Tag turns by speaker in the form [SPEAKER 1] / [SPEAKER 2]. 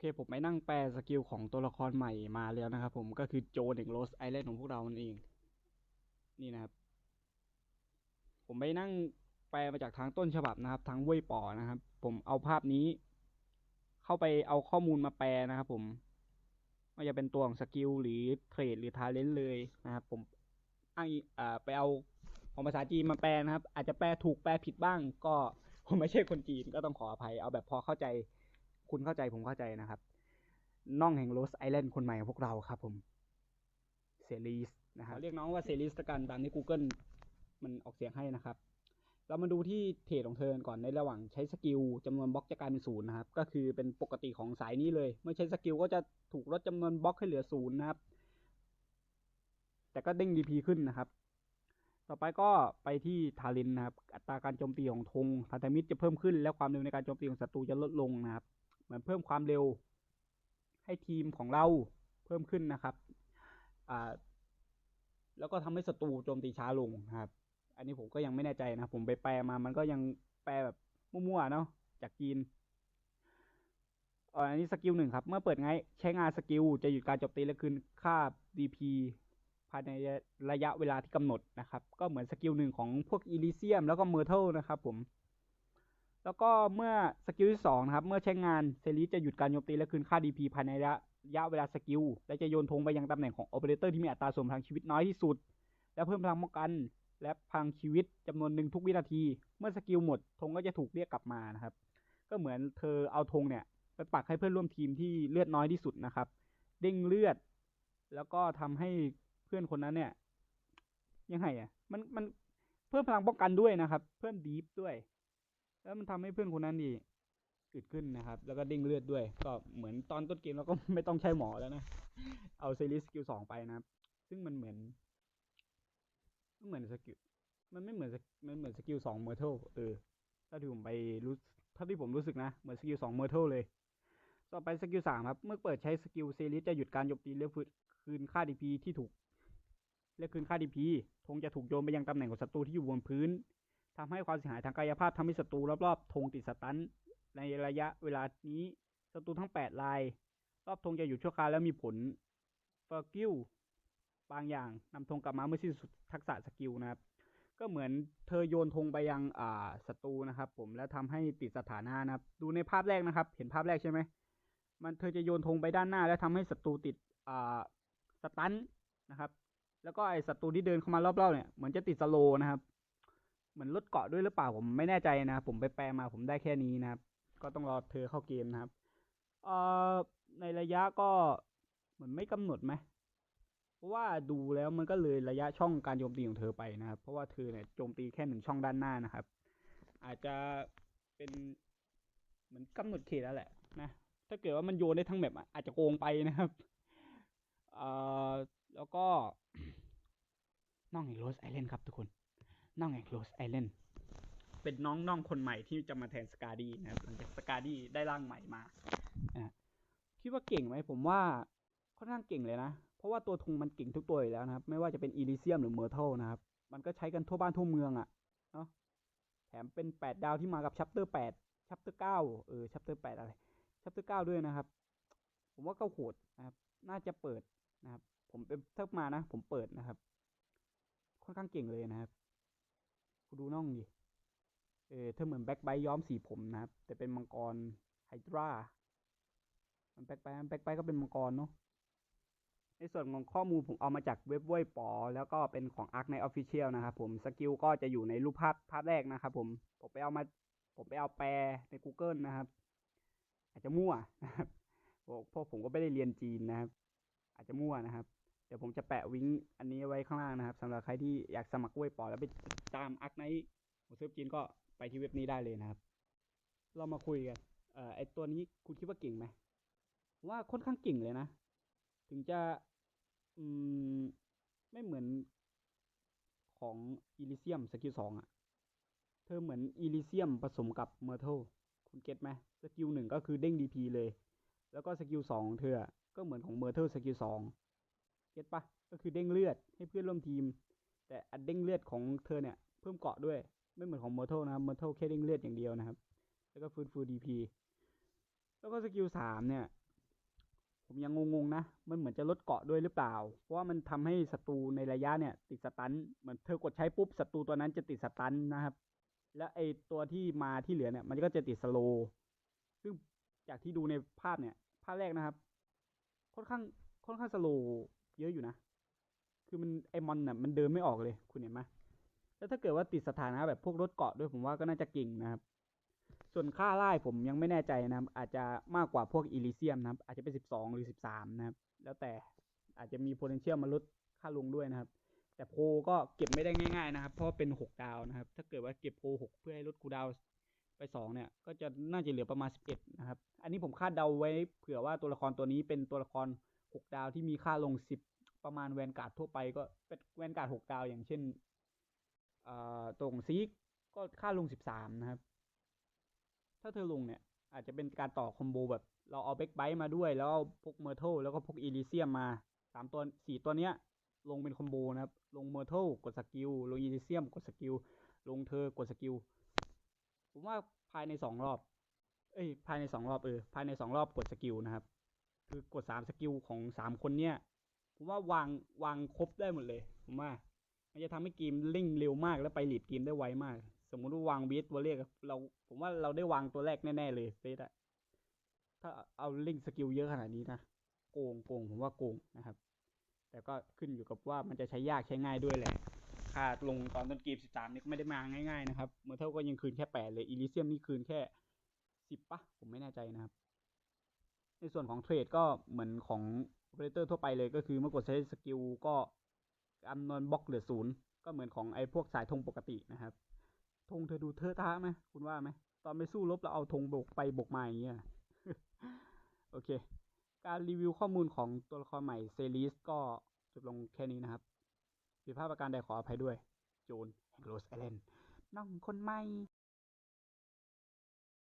[SPEAKER 1] เคผมไปนั่งแปลสกิลของตัวละครใหม่มาแล้วนะครับผมก็คือโจนแห่งโรสไอแลนด์ของพวกเรานั่นเอง นี่นะครับ ผมไปนั่งแปลมาจากทางต้นฉบับนะครับทางเว่ยป่อนะครับ ผมเอาภาพนี้ เข้าไปเอาข้อมูลมาแปลนะครับ ผมไม่ว่าจะเป็นตัวของสกิลหรือเทรดหรือทาเลนต์เลยนะครับ ผมอ้างอ่าไปเอาของภาษาจีนมาแปลนะครับ อาจจะแปลถูกแปลผิดบ้าง ก็ผมไม่ใช่คนจีนก็ต้องขออภัย เอาแบบพอเข้าใจ คุณเข้าใจผมเข้าใจนะครับน้องแห่งโรสไอแลนด์คนใหม่ของพวกเราครับผมเซรีสนะครับเรียกน้องว่าเซรีสละกันตามที่ Google มันออกเสียงให้นะครับ เรามาดูที่เทรดของเธอก่อนในระหว่างใช้สกิลจำนวนบล็อกจะกลายเป็นศูนย์นะครับ ก็คือเป็นปกติของสายนี้เลย เมื่อใช้สกิลก็จะถูกลดจำนวนบล็อกให้เหลือศูนย์นะครับ แต่ก็เด้งดีพีขึ้นนะครับ ต่อไปก็ไปที่ทารินนะครับ อัตราการโจมตีของธงพันธมิตรจะเพิ่มขึ้น และความเร็วในการโจมตีของศัตรูจะลดลงนะครับ มือนเพิ่มความเร็ว ให้ทีมของเราเพิ่มขึ้นนะครับอ่าแล้วก็ทำให้ศัตรูโจมตีช้าลงนะครับ อันนี้ผมก็ยังไม่แน่ใจนะ ผมไปแปลมา มันก็ยังแปลแบบมั่วๆเนาะจากจีนอันนี้สกิลหนึ่งครับ เมื่อเปิดไงใช้งานสกิลจะหยุดการโจมตีและคืนค่า DP ภายในระยะเวลาที่กำหนดนะครับ ก็เหมือนสกิลหนึ่งของพวกอีลิเซียมแล้วก็เมอร์เทลนะครับผม แล้วก็เมื่อสกิลที่สองนะครับ เมื่อใช้งานเซรีจะหยุดการโจมตีและคืนค่า DP ภายในระยะเวลาสกิล และจะโยนธงไปยังตำแหน่งของโอเปอเรเตอร์ที่มีอัตราส่วนพลังชีวิตน้อยที่สุด และเพิ่มพลังป้องกัน และพลังชีวิตจำนวนหนึ่งทุกวินาที เมื่อสกิลหมดธงก็จะถูกเรียกกลับมานะครับ ก็เหมือนเธอเอาธงเนี่ยไปปักให้เพื่อนร่วมทีมที่เลือดน้อยที่สุดนะครับ เด้งเลือด แล้วก็ทำให้เพื่อนคนนั้นเนี่ย ยังไงอะมันมันเพิ่มพลังป้องกันด้วยนะครับ เพิ่มดีฟด้วย แล้วมันทำให้เพื่อนคนนั้นดีอึดขึ้นนะครับ แล้วก็เด้งเลือดด้วย ก็เหมือนตอนต้นเกมเราก็ไม่ต้องใช้หมอแล้วนะ เอาเซรีสกิลสองไปนะครับ ซึ่งมันเหมือนมันเหมือนสกิลมันไม่เหมือนมันเหมือนสกิลสองเมอร์เทลเออถ้าที่ผมไปรู้ถ้าที่ผมรู้สึกนะเหมือนสกิลสองเมอร์เทลเลย ต่อไปสกิลสามครับ เมื่อเปิดใช้สกิลเซรีสจะหยุดการโจมตีและคืนค่าดีพีที่ถูกและคืนค่าดีพีธงจะถูกโยนไปยังตำแหน่งของศัตรูที่อยู่บนพื้น ทำให้ความเสียหายทางกายภาพทำให้ศัตรูรอบๆธงติดสตันในระยะเวลานี้ศัตรูทั้งแปดราย รอบธงจะหยุดชั่วคราวแล้วมีผลเฟอร์กิลบางอย่างนำธงกลับมาเมื่อสิ้นสุดทักษะสกิลนะครับ ก็เหมือนเธอโยนธงไปยังอ่าศัตรูนะครับ ผมแล้วทำให้ติดสถานะนะครับ ดูในภาพแรกนะครับ เห็นภาพแรกใช่ไหมมันเธอจะโยนธงไปด้านหน้า แล้วทำให้ศัตรูติดอ่าสตันนะครับ แล้วก็ไอศัตรูที่เดินเข้ามารอบๆเนี่ยเหมือนจะติดสโลนะครับ มือนลดเกาะด้วยหรือเปล่าผมไม่แน่ใจนะผมไปแปลมาผมได้แค่นี้นะครับ ก็ต้องรอเธอเข้าเกมนะครับเอ่อในระยะก็เหมือนไม่กำหนดไหมเพราะว่าดูแล้วมันก็เลยระยะช่องการโจมตีของเธอไปนะครับ เพราะว่าเธอเนี่ยโจมตีแค่หนึ่งช่องด้านหน้านะครับ อาจจะเป็นเหมือนกำหนดเขตแล้วแหละนะถ้าเกิดว่ามันโยนได้ทั้งแบบอาจจะโกงไปนะครับเอ่อแล้วก็น้องแห่งโรสไอแลนด์ครับทุกคน น้องแห่งโรสไอแลนด์เป็นน้องน้องคนใหม่ที่จะมาแทนสกาดี้นะครับหลังจากสกาดี้ได้ร่างใหม่มาอะคิดว่าเก่งไหมผมว่าค่อนข้างเก่งเลยนะ เพราะว่าตัวทุงมันเก่งทุกตัวอยู่แล้วนะครับ ไม่ว่าจะเป็นอีลิเซียมหรือเมอร์เทลนะครับ มันก็ใช้กันทั่วบ้านทั่วเมืองอะ่ะเนาะแถมเป็นแปดดาวที่มากับชัปเตอร์แปดชัปเตอร์เก้าเออชัปเตอร์แปดอะไรชัปเตอร์เก้าด้วยนะครับ ผมว่าก็โหดนะครับ น่าจะเปิดนะครับ ผมเป็นถ้ามานะ ผมเปิดนะครับ ค่อนข้างเก่งเลยนะครับ คุณดูน่องดิ เออเธอเหมือนแบ็คไบย้อมสีผมนะครับ แต่เป็นมังกรไฮดรามันแบ็คไบมันแบ็คไบก็เป็นมังกรเนาะ ในส่วนของข้อมูลผมเอามาจากเว็บเว่ยปอ แล้วก็เป็นของอาร์คในออฟฟิเชียลนะครับผม สกิลก็จะอยู่ในรูปภาพภาพแรกนะครับผม ผมไปเอามาผมไปเอาแปลใน Google นะครับ อาจจะมั่วนะครับเพราะผมก็ไม่ได้เรียนจีนนะครับ อาจจะมั่วนะครับ ดี๋ยวผมจะแปะวิงอันนี้ไว้ข้างล่างนะครับสำหรับใครที่อยากสมัครเว่ยปอแล้วไปตามอาร์คในของเซิร์ฟจีนก็ไปที่เว็บนี้ได้เลยนะครับ เรามาคุยกันเอ่อไอตัวนี้คุณคิดว่าเก่งไหมว่าค่อนข้างเก่งเลยนะ ถึงจะอืมไม่เหมือนของอีลิเซียมสกิลสองอะเธอเหมือนอีลิเซียมผสมกับเมอร์เทลคุณเก็ตไหมสกิลหนึ่งก็คือเด้งดีพีเลย แล้วก็สกิลสองเธออะก็เหมือนของเมอร์เทลสกิลสอง เก็ตปะก็คือเด้งเลือดให้เพื่อนร่วมทีม แต่อันเด้งเลือดของเธอเนี่ยเพิ่มเกาะด้วย ไม่เหมือนของเมอร์เทลนะครับเมอร์เทลแค่เด้งเลือดอย่างเดียวนะครับ แล้วก็ฟื้นฟูดีพีแล้วก็สกิลสามเนี่ย ผมยังงงๆนะ มันเหมือนจะลดเกาะด้วยหรือเปล่า เพราะว่ามันทำให้ศัตรูในระยะเนี่ย ติดสตันเหมือนเธอกดใช้ปุ๊บศัตรูตัวนั้นจะติดสตันนะครับ และไอตัวที่มาที่เหลือเนี่ย มันก็จะติดสโลซึ่งจากที่ดูในภาพเนี่ย ภาพแรกนะครับ ค่อนข้างค่อนข้างสโล เยอะอยู่นะ คือมันไอมอนน่ะมันเดินไม่ออกเลย คุณเห็นไหมแล้วถ้าเกิดว่าติดสถานะแบบพวกรถเกาะด้วยผมว่าก็น่าจะเก่งนะครับ ส่วนค่าไล่ผมยังไม่แน่ใจนะครับ อาจจะมากกว่าพวกอิลิเซียมนะครับ อาจจะเป็นสิบสองหรือสิบสามนะครับ แล้วแต่อาจจะมี potential มาลดค่าลงด้วยนะครับ แต่โพลก็เก็บไม่ได้ง่าย ๆนะครับ เพราะเป็นหกดาวนะครับ ถ้าเกิดว่าเก็บโพลหกเพื่อให้ลดคูดาวไปสองเนี่ย ก็จะน่าจะเหลือประมาณสิบเอ็ดนะครับ อันนี้ผมคาดเดาไว้เผื่อว่าตัวละครตัวนี้เป็นตัวละครหกดาวที่มีค่าลงสิบ ประมาณแวนการ์ดทั่วไปก็เป็นแวนการ์ดหกดาวอย่างเช่นตัวของซีกก็ค่าลงสิบสามนะครับ ถ้าเธอลงเนี่ย อาจจะเป็นการต่อคอมโบแบบ เราเอาเบ k กไบ e มาด้วย แล้วเอาพกเมอร์เทลแล้วก็พกอีลิเซียมมาสามตัวสี่ตัวเนี้ย ลงเป็นคอมโบนะครับ ลงเมอร์เทลกดสกิล ลงอีลิเซียมกดสกิล ลงเธอกดสกิล ผมว่าภายในสองรอบ เอ้ย ภายในสองรอบเออ ภายในสองรอบกดสกิลนะครับ คือกดสามสกิลของสามคนเนี้ย ผมว่าวางวางครบได้หมดเลย ผมว่า มันจะทำให้เกมเร่งเร็วมากแล้วไปหลีดเกมได้ไวมาก สมมุติว่าวางเบสตัวเลขอะเรา ผมว่าเราได้วางตัวแรกแน่ๆเลยเบสอะถ้าเอาเร่งสกิลเยอะขนาดนี้นะโกงโกงผมว่าโกงนะครับ แต่ก็ขึ้นอยู่กับว่ามันจะใช้ยากใช้ง่ายด้วยแหละค่าลงตอนต้นเกมสิบสามนี่ก็ไม่ได้มาง่ายๆนะครับเมอร์เทลก็ยังคืนแค่แปดเลยอีลิเซียมนี่คืนแค่สิบปะผมไม่แน่ใจนะครับ ในส่วนของเทรดก็เหมือนของ โอเปอเรเตอร์ทั่วไปเลยก็คือเมื่อกดใช้สกิลก็จำนวนบล็อกเหลือศูนย์ก็เหมือนของไอ้พวกสายธงปกตินะครับธงเธอดูเทอะทะไหมคุณว่าไหมตอนไปสู้รบเราเอาธงบกไปบกมาอย่างเงี้ยโอเค การรีวิวข้อมูลของตัวละครใหม่เซรีสก็จบลงแค่นี้นะครับผิดพลาดประการใดขออภัยด้วย โจนแห่งโรสไอแลนด์น้องคนใหม่